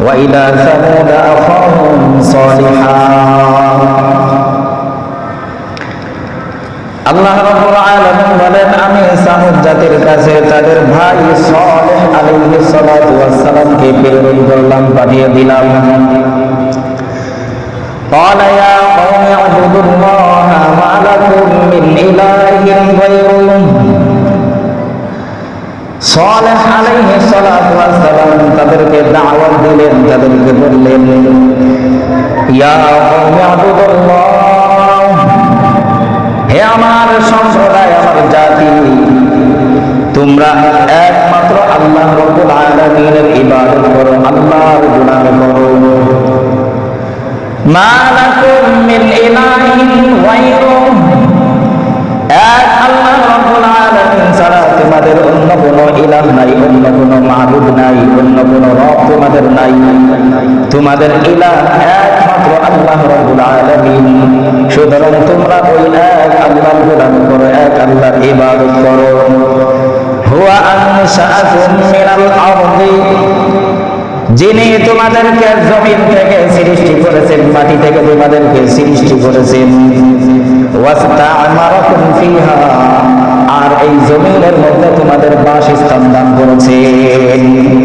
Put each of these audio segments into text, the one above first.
وإلى ثمود أخاهم صالحا আল্লাহ রাব্বুল আলামিন বলেন আমি সামুদ জাতির কাছে তাদের ভাই সালেহ আলাইহিস সালাতু ওয়াস সালামকে প্রেরণ করলাম পাঠিয়ে দিলাম قال يا قوم اعبدوا الله ما لكم من إله غيره সালেহ আলাইহিস সালাতু তাদেরকে দাওয়াত দিলেন, তাদেরকে বললেন হে আমার সম্প্রদায়, আমার জাতি, তোমরা একমাত্র আল্লাহ রব্বুল আলামিনের ইবাদত করো, আল্লাহর গুনাহ করো। মা লাকুম মিন ইলাহিন তোমাদের ইলাহ একমাত্র আল্লাহ রব্বুল আলামিন। সুতরাং তোমরা ওই এক আল্লাহর গোলাম করো, এক আল্লাহর ইবাদত করো। হুয়া আনশাআকুম মিনাল আরদি। যিনি তোমাদেরকে জমিন থেকে সৃষ্টি করেছেন, মাটি থেকে তোমাদেরকে সৃষ্টি করেছেন। ওয়াস্তা'মারাকুম ফিহা। আর এই জমিনের মধ্যে তোমাদের বাসস্থান দান করেছেন।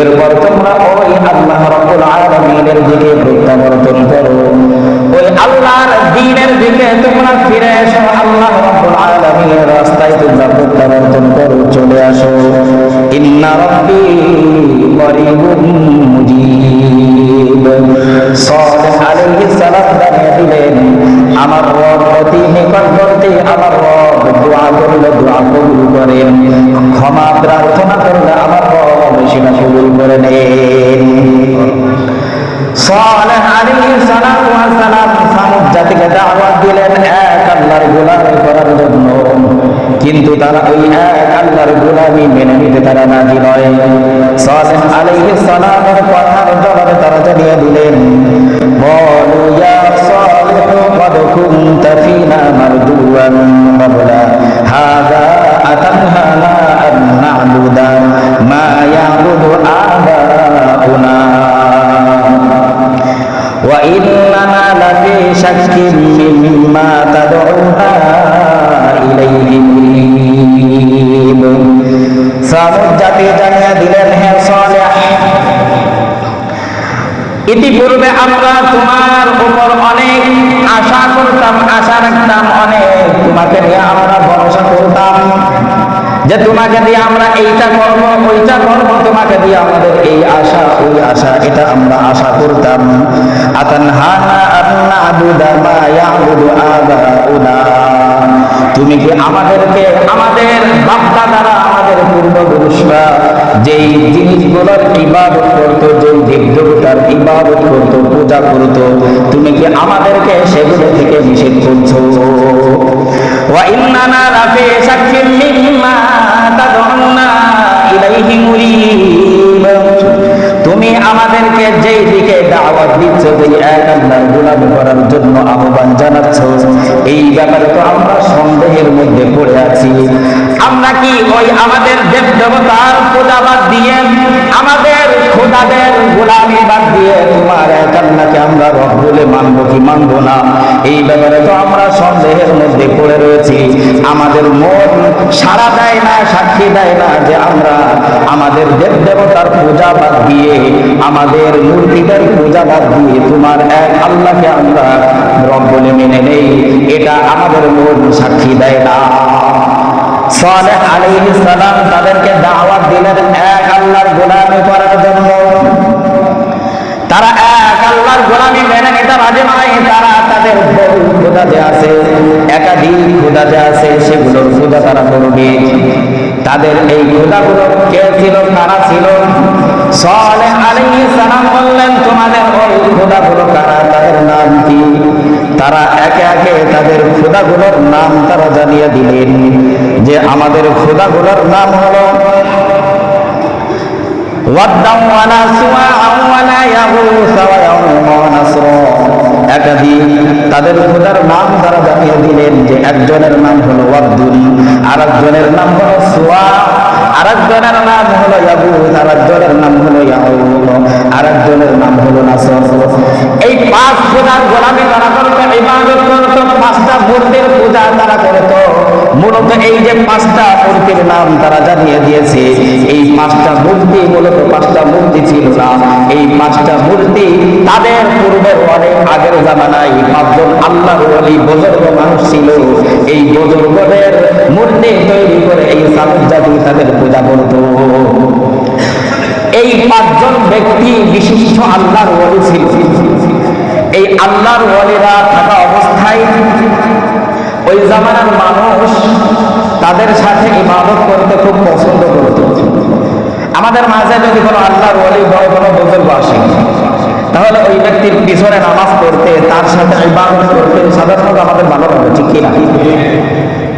এরপর তোমরা ওই আল্লাহ রব্বুল আলামিনের দিকে প্রত্যাবর্তন করো। ওই আল্লাহর দ্বীনের দিকে তোমরা ফিরে এসো, আল্লাহ রব্বুল আলামিনের রাস্তায় তোমরা প্রত্যাবর্তন করো, চলে আসো। ইন্না রাব্বি করিবুম মুজিব। সালেহ আলাইহিস সালাম জানিয়ে দিলেন, আমার রব অতি নিকটবর্তী, আমার রব দোয়া করলে দোয়া কবুল করেন ক্ষমা প্রার্থনা করলে আমার রব সেটা কবুল করে নেন কিন্তু তারা ওই এক আল্লাহর গোলামি মেনে নিতে তারা রাজি নয়। সালেহ আলাইহিস সালামের কথার وإننا لفي شك مما تدعونا إليه مريب সামুদ জাতি জানিয়ে দিলেন হে সালেহ ইতিপূর্বে আমরা তোমার উপর অনেক আশা করতাম আশা রাখতাম অনেক তোমাকে নিয়ে আমরা ভরসা করতাম যে তোমাকে দিয়ে আমরা এইটা করব, ওইটা করব, তোমাকে দিয়ে আমাদের এই আশা, ওই আশা, এটা আমরা আশা করতাম। আতানহানা আন্না আবুদা ইয়াবুদু আবাউনা। তুমি কি আমাদেরকে, আমাদের বাপদাদারা আমাদের পূর্বপুরুষরা যেই জিনিসগুলোর ইবাদত করতো, যেই দেবদেবতার ইবাদত করতো, পূজা করতো, তুমি কি আমাদেরকে সেগুলো থেকে নিষেধ করছ? তুমি আমাদেরকে যেই দিকে দাওয়াত দিচ্ছ যে এক আল্লাহর গোলামি করার জন্য আহ্বান জানাচ্ছ, এই ব্যাপারে তো আমরা সন্দেহের মধ্যে পড়ে আছি। আমরা কি ওই আমাদের দেব দেবতার পূজাবাদ দিয়ে আমাদের খোদাদের গোলামি বাদ দিয়ে তোমার এক আমরা রব বলে মানবো কি মানবো না? এই ব্যাপারে তো আমরা সন্দেহের মধ্যে পড়ে রয়েছি। আমাদের মন সাড়া দেয় না, সাক্ষী দেয় না যে আমরা আমাদের দেব দেবতার পূজা বাদ দিয়ে, আমাদের মূর্তিদের পূজা বাদ দিয়ে তোমার এক আল্লাহকে আমরা রব বলে মেনে নেই। এটা আমাদের মন সাক্ষী দেয় না। সালেহ আলাইহিস সালাম তাদেরকে দাওয়াত দিলেন এক আল্লাহর গোলামি করার জন্য তারা এক আল্লাহর গোলামি মেনে নিতে রাজি নয় তারা তাদের খোদা যে আছে, একাধিক খোদা যে আছে, সেগুলোর পূজা তারা করবে। তাদের এই খোদাগুলো কে ছিল, কারা ছিল? সলে আলাইহিস সালাম বললেন, তোমাদের ওই খোদাগুলো কারা? তাদের নাম কি? তারা একে একে তাদের খোদাগুলোর নাম তারা জানিয়ে দিলেন যে, আমাদের খোদাগুলোর নাম হলো ওয়াদ্দাম ওয়ালা সুওয়াআ ওয়ালা ইয়াগুস ওয়া ইয়াউম ওয়া নাসর একাধিক তাদের খোদার নাম তারা জানিয়ে দিলেন যে একজনের নাম হলো ওয়াদ্দুল আর একজনের নাম হলো সোয়া আর একজনের নাম হলো আর একজনের নাম হলো ইয়াউম আর একজনের নাম হলো নাসর। এই পাঁচ খোদার গোলামি তারা করতো ইবাদত পাঁচটা মূর্তির পূজা তারা করতো মূলত এই যে পাঁচটা মূর্তির নাম তারা জানিয়ে দিয়েছে, এই পাঁচটা মূর্তি মূলত পাঁচটা মূর্তি ছিল না। এই পাঁচটা মূর্তি তাদের পূর্বের অনেক আগের জামানায় পাঁচজন আল্লাহর ওলি বুজুর্গ মানুষ ছিল। এই বুজুর্গদের মূর্তি তৈরি করে এই সামুদ জাতি তাদের পূজা করত। এই পাঁচজন ব্যক্তি বিশিষ্ট আল্লাহর ওলি ছিল। এই আল্লাহর ওলিরা থাকা অবস্থায় ওই জামানার মানুষ তাদের সাথে ইবাদত করতে খুব পছন্দ করত আমাদের মাঝে যদি কোনো আল্লাহর ওলি বড় কোনো বুজুর্গ আসে, তাহলে ওই ব্যক্তির পিছনে নামাজ পড়তে, তার সাথে ইবাদত করতে সাধারণত আমাদের ভালো লাগে, ঠিক কিনা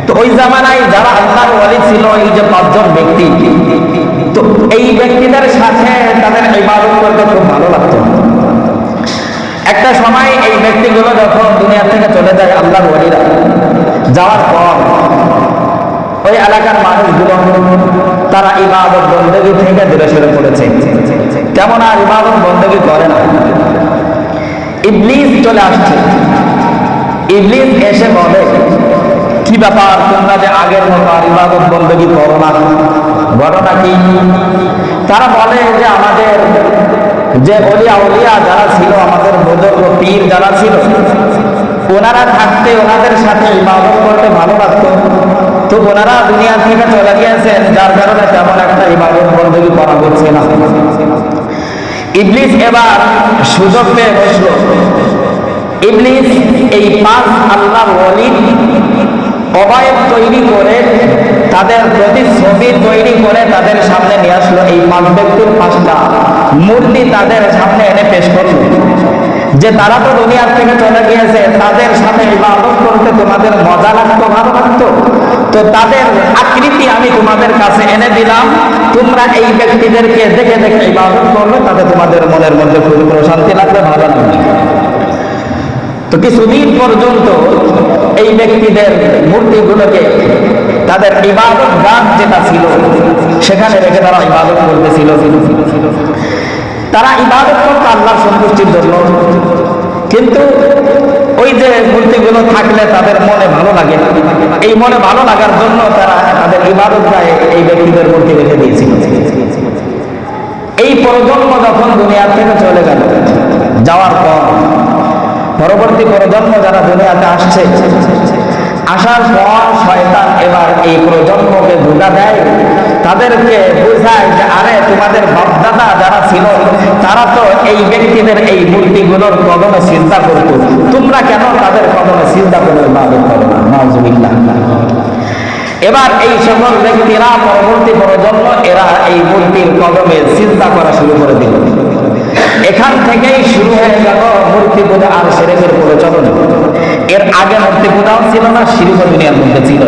তো ওই জামানায় যারা আল্লাহর ওলি ছিল, এই যে পাঁচজন ব্যক্তি, তো এই ব্যক্তিদের সাথে তাদের ইবাদত করতে খুব ভালো লাগতো। একটা সময় এই ব্যক্তিগুলো যখন দুনিয়া থেকে চলে যায় আল্লাহর ওলিরা যাওয়ার পর ওই এলাকার মানুষগুলো তারা ইবাদত বন্দী থেকে দূরে সরে পড়েছে। কেমন আর ইবাদত বন্দী করে না। ইবলিস চলে আসছে। ইবলিস এসে বলে, কি ব্যাপার, তোমরা যে আগের মতো আর ইবাদত বন্দী করো না? ঘটনা কি? তারা বলে যে, আমাদের যে অলিয়া অলিয়া যারা ছিল, আমাদের বুজুর্গ পীর যারা ছিল, ওনারা থাকতে ওনাদের সাথে ইবাদত করতে ভালো লাগতো তো ওনারা দুনিয়া থেকে চলে গিয়েছেন, যার কারণে তেমন একটা ইবাদত বন্দী করা হচ্ছে না। ইবলিস এবার সুযোগ পেয়ে বসল। ইবলিস এই পাঁচ আল্লাহর ওলি অবয়ব তৈরি করে, তাদের প্রতি তৈরি করে তাদের সামনে নিয়ে আসলো। এই পাঁচ ব্যক্তির পাঁচটা মূর্তি তাদের সামনে এনে পেশ করল। যে তারা তো দুনিয়ার থেকে চলে গিয়েছে, তাদের সাথে ইবাদত করতে তোমাদের মজা লাগতো, ভালো লাগতো? তো তাদের আকৃতি আমি তোমাদের কাছে এনে দিলাম। তোমরা এই ব্যক্তিদেরকে দেখে দেখে ইবাদত করবে তাতে তোমাদের মনের মধ্যে খুব প্রশান্তি লাগবে, ভালো লাগবে। তো কিছুদিন পর্যন্ত এই ব্যক্তিদের মূর্তিগুলোকে, তাদের ইবাদত গান যেটা ছিল, সেখানে রেখে তারা ইবাদত করতেছিল। তারা ইবাদত করতো, আল্লাহর সন্তুষ্টির জন্য। কিন্তু ওই যে মূর্তিগুলো থাকলে তাদের মনে ভালো লাগে। এই মনে ভালো লাগার জন্য তারা তাদের ইবাদত গায়ে এই ব্যক্তিদের মূর্তি রেখে দিয়েছিল। এই প্রজন্ম যখন দুনিয়া থেকে চলে গেল, যাওয়ার পর, পরবর্তী প্রজন্ম যারা দুনিয়াতে আসছে, আসার পর শয়তান এবার এই প্রজন্মকে ধোকা দেয়। তাদেরকে বোঝায় যে, আরে, তোমাদের বাপদাদা যারা ছিল, তারা তো এই ব্যক্তিদের এই মূর্তিগুলোর কদমে চিন্তা করতো। তোমরা কেন তাদের কদমে চিন্তা করে ইবাদত করো না? এবার এই সকল ব্যক্তিরা পরবর্তী প্রজন্ম, এরা এই মূর্তির কদমে চিন্তা করা শুরু করে দিল। এখান থেকেই শুরু হয়ে গেল মূর্তি পূজা আর সেরেকের প্রচলন। এর আগে মূর্তি পূজাও ছিল না শিল্প দুনিয়ার মধ্যে ছিল